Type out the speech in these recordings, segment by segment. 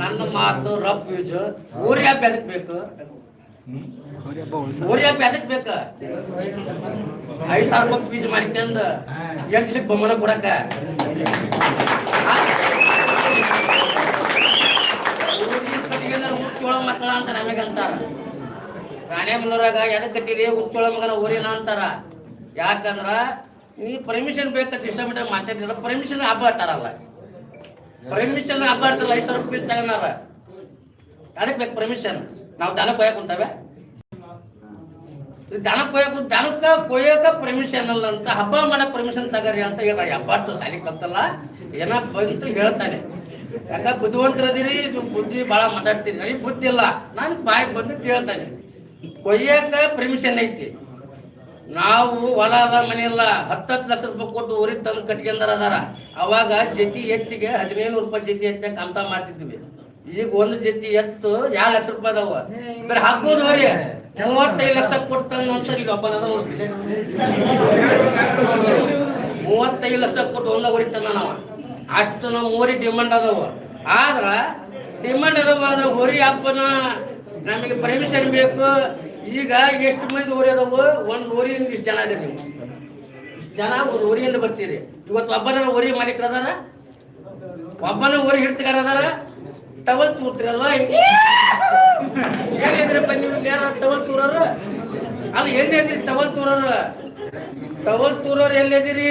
ನನ್ನ ಮಾತು rough use. ಊರ್ಯ ಬೆದಕ್ಬೇಕು ಊರ್ಯ ಬೇಕು? ಊರಿಗೆ ಹಬ್ಬ ಎದಕ್ ಬೇಕ? ಐದ್ ಸಾವಿರ ರೂಪಾಯಿ ಫೀಸ್ ಮಾಡಿ ತಂದ, ಎಂಟು ದಿವಸಕ್ಕೆ ಬೊಮ್ಮನ ಕೊಡಕ ಹುಚ್ಚೋಳ ಮಕ್ಕಳ ಅಂತ ನಮಗಂತಾರ ರಾಣೇಮನೂರಾಗ ಎದಕ್ ಕಟ್ಟಿರಿ ಹುಚ್ಚೋಳ ಮಗನ ಊರಿನ ಅಂತಾರ. ಯಾಕಂದ್ರ, ನೀ ಪರ್ಮಿಷನ್ ಬೇಕಂತ ಇಷ್ಟ ಮಾತಾಡಿದ್ರ ಪರ್ಮಿಷನ್ ಹಬ್ಬ ಇಟ್ಟಾರಲ್ಲ ಪರ್ಮಿಷನ್ ಹಬ್ಬ ಇಡ್ತಾರಲ್ಲ ಐದು ಸಾವಿರ ರೂಪಾಯಿ ತಗೊಂಡಾರ. ಅದಕ್ಕೆ ಬೇಕು ಪರ್ಮಿಷನ್ ನಾವು ದನ ಕೊಯ್ಯಕ್ ಕುಂತವೆ. ದನ ಕೊಯ್ಯಕ್ ದನಕ್ಕ ಕೊಯ್ಯಕ ಪರ್ಮಿಷನ್ ಅಲ್ಲ ಅಂತ, ಹಬ್ಬ ಮಾಡಕ್ ಪರ್ಮಿಷನ್ ತಗರಿ ಅಂತ ಹೇಳ ಹಬ್ಬಟ್ಟು ಸಾಲಿ ಕತ್ತಲ್ಲ. ಏನ ಬಂತು ಹೇಳ್ತಾನೆ. ಯಾಕ ಬುದ್ಧಿವಂತರದಿರಿ? ಬುದ್ಧಿ ಭಾಳ ಮಾತಾಡ್ತೀನಿ ನನಗೆ ಬುದ್ಧಿ ಇಲ್ಲ. ನಾನು ಬಾಯಿ ಬಂದು ಕೇಳ್ತಾನೆ. ಕೊಯ್ಯಕ ಪರ್ಮಿಷನ್ ಐತಿ. ನಾವು ಹೊಲ ಅದ ಮನೆ ಇಲ್ಲ ಹತ್ತತ್ತು ಲಕ್ಷ ರೂಪಾಯಿ ಕೊಟ್ಟು ಊರಿನ ತಂದು ಕಟ್ಕೊಂಡಾರ ಅದಾರ. ಅವಾಗ ಜತಿ ಎತ್ತಿಗೆ ಹದಿನೈದು ರೂಪಾಯಿ ಜತಿ ಎತ್ತ ಕಂತ ಮಾಡ್ತಿದ್ವಿ. ಈಗ ಒಂದು ಜತಿ ಎತ್ತು ಎರಡು ಲಕ್ಷ ರೂಪಾಯಿ ಅದಾವ. ಬೇರೆ ಹಾಕೋದು ಅವ್ರಿ ಮೂವತ್ತೈದು ಲಕ್ಷ ಕೊಟ್ಟು ತಂದು ಅಂತ ಈಗ ಮೂವತ್ತೈದು ಲಕ್ಷ ಕೊಟ್ಟು ಒಂದ ಹೊಡಿತಾನ ನಾವ. ಅಷ್ಟು ನಮ್ಮ ಮೂರಿ ಡಿಮಾಂಡ್ ಅದಾವ. ಆದ್ರ ಡಿಮಾಂಡ್ ಅದಾವ ಆದ್ರೆ ಹೊರಿ ಹಬ್ಬನ ನಮಗೆ ಪರ್ಮಿಷನ್ ಬೇಕು. ಈಗ ಎಷ್ಟು ಮಂದಿ ಊರಿ ಅದಾವು? ಒಂದು ಊರಿಂದ ಇಷ್ಟು ಜನ ಇದೆ ನೀವು ಜನ ಒಂದು ಊರಿಯಿಂದ ಬರ್ತೀರಿ ಇವತ್ತು ಒಬ್ಬನ ಊರಿ ಮಾಲೀಕರದಾರ ಒಬ್ಬನ ಊರಿ ಹಿಡ್ತಗಾರ ಅದಾರ? ಟವಲ್ ತೂರ್ತಿರಲ್ಲ ಏನಿದ್ರಪ್ಪ ನೀವು ಯಾರ ಟವಲ್ ತೂರರು? ಅಲ್ಲ, ಎಲ್ಲಿ ಅದಿರಿ ಟವಲ್ ತೂರರು? ಟವಲ್ ತೂರೋರು ಎಲ್ಲಿದ್ದೀರಿ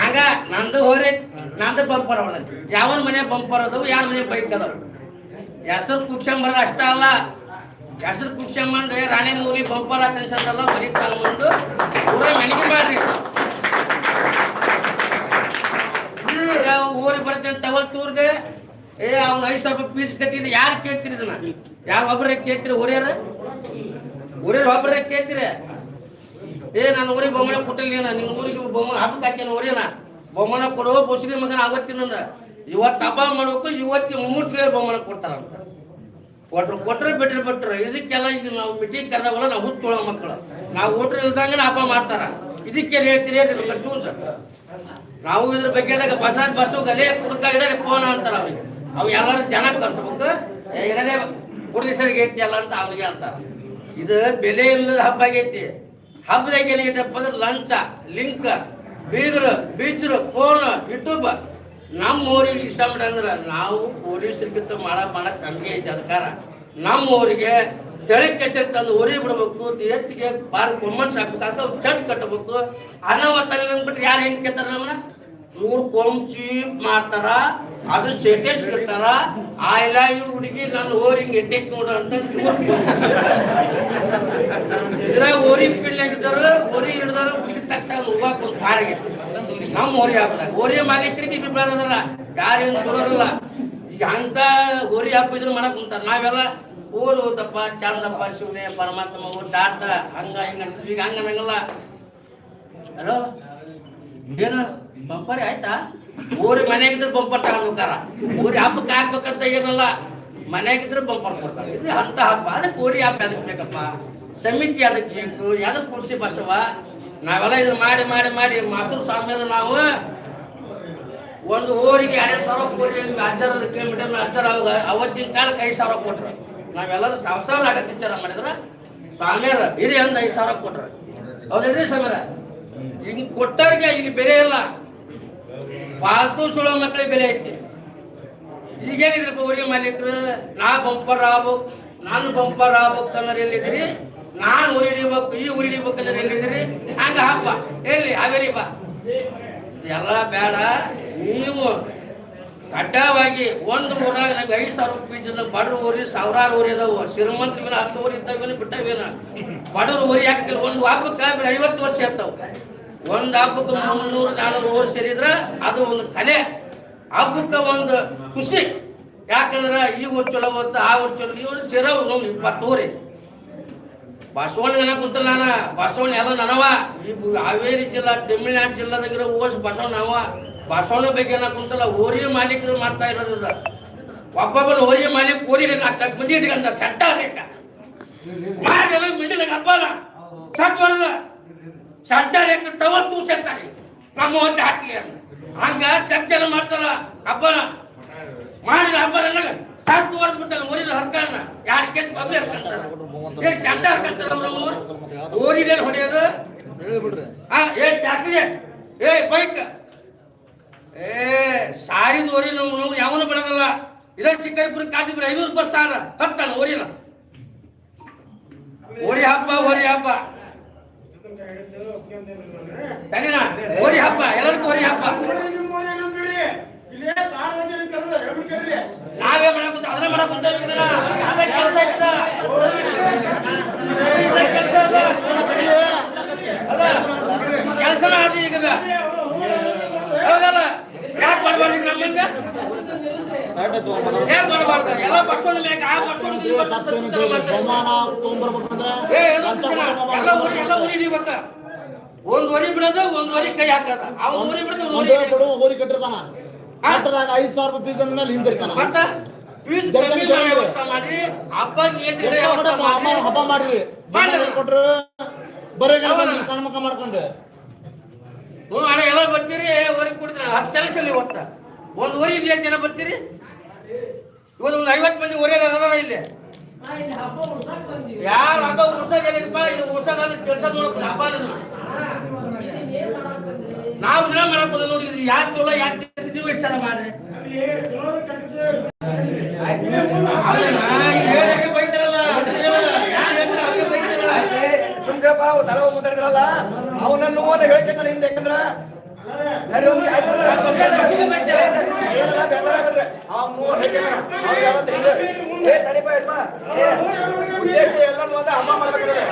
ಹಂಗ ನಂದು ಹೋರಿ, ನಂದು ಬಂಪರ್ ಅವಳ ಯಾವನ ಮನೆ ಬಂಪರ್ ಅದಾವು, ಯಾರ ಮನೆ ಬೈಕ್ ಅದಾವು? ಹೆಸರು ಕುಕ್ಷಂಬರ ಅಷ್ಟ ಅಲ್ಲ. ಹೆಸರು ಕುಕ್ಷಂಬಂದು ರಾಣಿ ಮೂಲಿ ಬಂಪರ ತಿನ್ಸಲ್ಲ ಬರೀ ತಗೊಂಬಂದು ಪೂರ ಮೆಣಗಿ ಮಾಡ್ರಿ ಈಗ ಊರಿಗೆ ಬರ್ತೇನೆ ಟವಲ್ ತೂರ್ದೆ. ಏ, ಅವ್ನು ಐದು ಸಾವಿರ ಪೀಸ್ ಕಟ್ಟಿದ್ರೆ ಯಾರು ಕೇಳ್ತೀರಿ ಇದನ್ನ? ಯಾರು ಒಬ್ಬರೇ ಕೇಳ್ತೀರಿ ಊರ್ಯಾರ? ಊರ್ಯಾರ ಒಬ್ಬರೇ ಕೇಳ್ತೀರಿ? ಏ ನಾನು ಊರಿಗೆ ಬೊಮ್ಮನ ಕೊಟ್ಟಿಲ್ಲ ನಿಮ್ಮ ಊರಿಗೆ ಬೊಮ್ಮ ಹಬ್ಬಕ್ಕೆ ಹಾಕ್ಯಾನ ಊರೇನ ಬೊಮ್ಮನ ಕೊಡೋ ಬುಸಿರಿ ಮಗನ ಅವತ್ತಿನಂದ್ರ ಇವತ್ತು ಹಬ್ಬ ಮಾಡ್ಬೇಕು, ಇವತ್ತಿ ಮುಮ್ಮೂಟ್ ಮೇಲೆ ಬೊಮ್ಮನ ಕೊಡ್ತಾರಂತ. ಕೊಟ್ರು ಕೊಟ್ರೆ ಬಿಟ್ರೆ ಬಿಟ್ರು, ಇದಕ್ಕೆಲ್ಲ ಈಗ ನಾವು ಮೀಟಿಂಗ್ ಕರೆದವಲ್ಲ, ನಾವು ಹುಚ್ಚೋಳ ಮಕ್ಕಳು. ನಾವು ಊಟ ಇಲ್ದಂಗೆ ಹಬ್ಬ ಮಾಡ್ತಾರ. ಇದಕ್ಕೆ ಹೇಳ್ತೀರಿ ಹೇಳಿ ಚೂಸ್. ನಾವು ಇದ್ರ ಬಗ್ಗೆ ಬಸ್ ಬಸ್ಸು ಗಲೆ ಕುಡ್ಕ ಇಡಲಿ ಫೋನ್ ಅಂತಾರ ಅವ್ರಿಗೆ. ಅವು ಎಲ್ಲರೂ ಜನ ಕರ್ಸ್ಬೇಕು. ಇಡದೆ ಪೊಲೀಸರಿಗೆ ಐತಿ ಅಲ್ಲ ಅಂತ ಅವ್ರಿಗೆ ಅಂತಾರ. ಇದು ಬೆಲೆ ಇಲ್ಲದ ಹಬ್ಬ ಆಗೈತಿ. ಹಬ್ಬದಾಗ ಏನಾಗೈತಪ್ಪ ಅಂದ್ರೆ ಲಂಚ, ಲಿಂಕ್, ಬೀಗರು, ಬೀಚರು, ಫೋನ್, ಯೂಟ್ಯೂಬ್ ನಮ್ಮ ಊರಿಗೆ ಇಷ್ಟ ಅಂದ್ರೆ ನಾವು ಪೊಲೀಸರಿಗಿಂತ ಮಾಡಕ್ ಮಾಡಕ್ ನಮಗೆ ಐತೆ ಅಧಿಕಾರ. ನಮ್ಮ ಊರಿಗೆ ತಳಿ ಕೆಸರು ತಂದು ಉರಿ ಬಿಡ್ಬೇಕು, ಎತ್ತಿಗೆ ಬಾರ್ ಕೊಮ್ಮನ್ಸ್ ಹಾಕ್ಬೇಕಂತ ಚಟ್ ಕಟ್ಟಬೇಕು. ಅನಾವತ್ತಲ್ಲಿ ಅಂದ್ಬಿಟ್ರೆ ಯಾರು ಹೆಂಗ್ ಕೇಳ್ತಾರ ನಮ್ಮನ್ನ? ಇವ್ರು ಕೊಂಚಿ ಮಾಡ್ತಾರ, ಅದು ಸ್ಟೇಟಸ್ ಕಟ್ಟಾರ ಆಯ್ಲ ಇವ್ರು ಹುಡುಗಿ ನನ್ನ ಓರಿಂಗ್ ಎಟ್ಟೆಕ್ ನೋಡು ಅಂತ ಇದ್ರ ಓರಿ ಪಿಳ್ಳಿಗಿದ್ದಾರ ಓರಿ ಹಿಡ್ದಾರ ಹುಡುಗಿ ತಕ್ಷಣ ಹೋಗಕ್ ಒಂದು ಪಾಡಾಗೈತಿ ನಮ್ಮ ಹೋರಿ ಹಬ್ಬದಾಗ. ಹೋರಿ ಮಾಗೆ ತಿರುಗಿ ಅದಲ್ಲ ಯಾರೇನು ಕೊಡೋರಲ್ಲ ಈಗ ಅಂತ ಹೋರಿ ಹಬ್ಬ ಇದ್ರ ಮಾಡಕ್ ಕುಂತಾರ. ನಾವೆಲ್ಲ ಊರು ಹೋದಪ್ಪ ಚಂದಪ್ಪ, ಶಿವನೇ, ಪರಮಾತ್ಮ, ಊರು ದಾಟ ಹಂಗ ಹಿಂಗ ಈಗ ಹಂಗ ಅನ್ನಂಗಲ್ಲ. ಹಲೋ ಏನು? ಬಂಪರಿ ಆಯ್ತಾ? ಊರಿ ಮನೆಗಿದ್ರೆ ಬಂಪರ್ ತಗೊಂಡ್ಬೇಕಾರ ಊರಿ ಹಬ್ಬಕ್ಕೆ ಹಾಕ್ಬೇಕಂತ ಏನಲ್ಲ. ಮನೆಗಿದ್ರೆ ಬಂಪರ್ ಕೊಡ್ತಾರೆ. ಇದು ಅಂತ ಹಬ್ಬ. ಅದಕ್ಕೆ ಊರಿ ಹಬ್ಬ ಅದಕ್ಕೆ ಬೇಕಪ್ಪ? ಸಮಿತಿ ಅದಕ್ಕೆ ಬೇಕು? ಯಾವ್ದಕ್ಕೆ ಕುರ್ಸಿ ಬಸವ? ನಾವೆಲ್ಲ ಇದನ್ನ ಮಾಡಿ ಮಾಡಿ ಮಾಡಿ ಮಾಸೂರು ಸ್ವಾಮಿಯರು ನಾವು ಒಂದು ಊರಿಗೆ ಎರಡು ಸಾವಿರ ಕೋಟಿ ಅಜ್ಜರ ಕಿಲೋಮೀಟರ್ ಅಜ್ಜರ ಅವಾಗ ಅವತ್ತಿನ ಕಾಲಕ್ಕೆ ಐದು ಸಾವಿರ ಕೊಟ್ರು. ನಾವೆಲ್ಲರೂ ಸಾವಿರ ಸಾವಿರ ಆಟ ವಿಚಾರ ಮಾಡಿದ್ರ ಸ್ವಾಮಿಯರ ಇಡೀ ಅಂದ ಐದು ಸಾವಿರ ಕೊಟ್ರು. ಹೌದೇನ್ರಿ ಸ್ವಾಮಿಯರ? ಹಿಂಗ್ ಕೊಟ್ಟವ್ರಿಗೆ ಇಲ್ಲಿ ಬೆಲೆ ಇಲ್ಲ. ಪಾಲ್ತು ಸುಳ ಮಕ್ಕಳಿಗೆ ಬೆಲೆ ಐತಿ. ಈಗೇನಿದ್ರಪ್ಪ ಊರಿಗೆ ಮಾಲೀಕರು? ನಾ ಬಂಪರ್ ಆಗ್ಬೇಕು, ನಾನು ಬಂಪರ್ ಆಗ್ಬೇಕು ಅನ್ನೋರು ಎಲ್ಲಿದ್ದೀರಿ? ನಾನು ಉರಿಡಿಬೇಕು ಈ ಊರಿ ಹಿಡಿಬೇಕು ಅನ್ನೋರು ಎಲ್ಲಿದ್ದೀರಿ? ಹಬ್ಬ. ಎಲ್ಲಿ? ಹಾವೇರಿ ಬಾ ಎಲ್ಲ ಬೇಡ. ನೀವು ಕಡ್ಡಾಯವಾಗಿ ಒಂದು ಊರಾಗ ನಮ್ಗೆ ಐದು ಸಾವಿರ ಜನ ಬಡ್ರ ಊರಿ, ಸಾವಿರಾರು ಊರಿ ಇದಾವು. ಶ್ರೀಮಂತ ಮೇಲೆ ಹತ್ತು ಊರಿ ಇದ್ದಾವೇನು ಬಿಟ್ಟವೇನ ಬಡವ್ರ ಊರಿ ಹಾಕಿಲ್ಲ ಒಂದು ಹಬ್ಬಕ್ಕೆ ಐವತ್ತು ವರ್ಷ ಇರ್ತಾವ. ಒಂದು ಹಬ್ಬಕ್ಕೆ ಮುನ್ನೂರು, ನಾನೂರು ಊರು ಸೇರಿದ್ರ ಅದು ಒಂದು ಕಲೆ. ಹಬ್ಬಕ್ಕೆ ಒಂದು ಖುಷಿ. ಯಾಕಂದ್ರೆ ಈ ಊರು ಚಲೋ ಹೋಗ್ತ ಆ ಊರು ಚಲೋ. ಇವ್ರು ಸೇರೋ ಒಂದು ಇಪ್ಪತ್ತು ಊರಿ. ಬಸವಣ್ಣ ಕುಂತಲ್ಲ ನಾನ. ಬಸವಣ್ಣ ಯಾವ ನನವ ಈ ಹಾವೇರಿ ಜಿಲ್ಲಾ, ತಮಿಳ್ನಾಡು ಜಿಲ್ಲಾದಾಗಿರೋ ಓಸ್ ಬಸವಣ್ಣ ಅವ. ಬಸವಣ್ಣ ಬಗ್ಗೆ ನಾ ಕುಂತಲ್ಲ ಓರಿ ಮಾಲೀಕರು ಮಾಡ್ತಾ ಇರೋದು ಇದು. ಒಬ್ಬೊಬ್ಬನ ಓರಿ ಮಾಲೀಕ ಓರಿ ನಾಲ್ಕು ಮಂದಿ ಇಟ್ಕೊಂಡ ಸಟ್ಟ ಬೇಕಾ ಮಾಡಿ ಮಿಡಿನ ಹಬ್ಬನ. ಸಟ್ ಹೊಡೆದ. ಸಡ್ಡ ರೇಖ ಟವಲ್ ತೂಸಂತಾರೆ ನಮ್ಮ ಒಂದು ಹಾಕ್ಲಿ ಹಂಗ ಚರ್ಚೆನ ಮಾಡ್ತಾರ ಹಬ್ಬನ. ಮಾಡಿದ ಸಾಕು ಹೊಡೆದು ಬಿಡ್ತಾನೆ, ಊರಿನ ಹರ್ಕನ್ನ ಯಾರು ಕೇಸ್ ಕಮ್ಮಿ ಹರ್ಕಂತಾರ ಏ ಚಂದ ಹರ್ಕಂತಾರ ಅವ್ರನ್ನು ಊರಿನೇನು ಹೊಡೆಯೋದು? ಆ, ಏ ಟ್ಯಾಕ್ರಿ ಏ, ಬೈಕ್. ಏ, ಸಾರಿದ ಊರಿನ ನಾವು ಯಾವನು ಬಿಡೋದಲ್ಲ. ಇದೇ ಶಿಕಾರಿಪುರ ಕಾದಿಬ್ರಿ ಐನೂರು ಬಸ್ ಸಾರ ಹತ್ತಾನ ಊರಿನ. ಊರಿ ಹಬ್ಬ ಊರಿ ಹಬ್ಬ. ತನಿನ ಊರಿ ಹಬ್ಬ ಎಲ್ಲರಿಗೂ ಊರಿ ಹಬ್ಬ. ನಾವೇ ಕೆಲಸ ಐತದ ಕೆಲಸ ಅದ. ಕೆಲಸನ ಆದಿ ಈಗದ. ಎಲ್ಲ ಆ ಸುತ್ತಲ ಮಾಡ್ತಾರೆ. ಏ, ಎಲ್ಲ ಊರಿ ಎಲ್ಲ ಊರಿ ಇವತ್ತ ಒಂದ್ ವರಿ ಬಿಡೋದು, ಒಂದ್ ವರಿ ಕೈ ಹಾಕದ. ಅವ್ನ ಊರಿ ಬಿಡೋದು, ಒಂದೇ ವರಿ ಕಟ್ಟಿರ್ತಾನ ಕಟ್ಟದಾಗ ಐದ್ ಸಾವಿರ ರೂಪಾಯಿ ಫೀಸ್ ಅಂದ್ಮೇಲೆ ಹಿಂದಿರ್ತಾನ. ಮತ್ತ ಫೀಸ್ ಕಮ್ಮಿ ಮಾಡೋ ವ್ಯವಸ್ಥೆ ಮಾಡಿ ಹಬ್ಬ ನಿಯಂತ್ರಣ ವ್ಯವಸ್ಥೆ ಅಮ್ಮ ಮಾಡಿ. ಹಬ್ಬ ಮಾಡಿರಿ. ಕೊಟ್ರು ಬರೀ? ಸಣ್ಣ ಮುಖ ಮಾಡ್ಕೊಂಡೆ. ಹ್ಞೂ ಅಣ್ಣ ಎಲ್ಲ ಬರ್ತೀರಿ? ಊರಿಗೆ ಕೊಡ್ತೀರಿ ಹತ್ತು ಕೆಲಸ ಇಲ್ಲಿ ಇವತ್ತ ಒಂದು ಊರಿಗೆ ಎಷ್ಟು ಜನ ಬರ್ತೀರಿ? ಇವತ್ತು ಒಂದು ಐವತ್ತು ಮಂದಿ ಅದಾರ ಇಲ್ಲಿ. ಯಾರು ಹಬ್ಬ ಉಳ್ಸೋದೇನಪ್ಪ ಇದು ಉಳ್ಸೋದಾದ್ರೆ ಕೆಲಸ ನೋಡ್ಕೊಂಡು ಹಬ್ಬ ಅನ್ನೋದು. ನಾವು ದಿನ ಮಾಡಕ್ಕೋದ ನೋಡಿ ಇದು ಯಾಕೆ ಚಲೋ ಯಾಕೆ ನೀವು ವಿಚಾರ ಮಾಡ್ರಿ ಅಲ್ಲಣ್ಣ, ಈ ಹೇಳಿಕೆ ಬೈತಾರಲ್ಲ ಅದನ್ನ ಹೇಳಲ್ಲ. ಯಾರ್ ಹೇಳ್ತಾರ ಅವ್ರಿಗೆ ಬೈತಾರಲ್ಲ. ಸುಮ್ರಪ್ಪ ಅವ್ ತಲೆ ಹೋಗಿ ಮಾತಾಡಿದ್ರಲ್ಲ ಅವನನ್ನು ಓದ ಹೇಳ್ಕೊಂಡ್ರೆ ಹಿಂದೆ ಯಾಕಂದ್ರ ನಡಿ ಹೋಗ್ರಿ, ಆಯ್ತು ಬಿಡ್ರಿ. ಏನೆಲ್ಲ ಬೇಜಾರಾಗ್ಬಿಡ್ರಿ. ಅವ್ನು ಹೇಳ್ಕೊಂಡ್ರ, ಅವ್ನು ಯಾವತ್ತೂ ಹಿಂದೆ, ಏ ತಡಿಪ ಯಜಮಾ, ಏ ಉದ್ದೇಶ ಎಲ್ಲರೂ ಒಂದೇ ಹಬ್ಬ ಮಾಡ್ಬೇಕಾದ್ರೆ.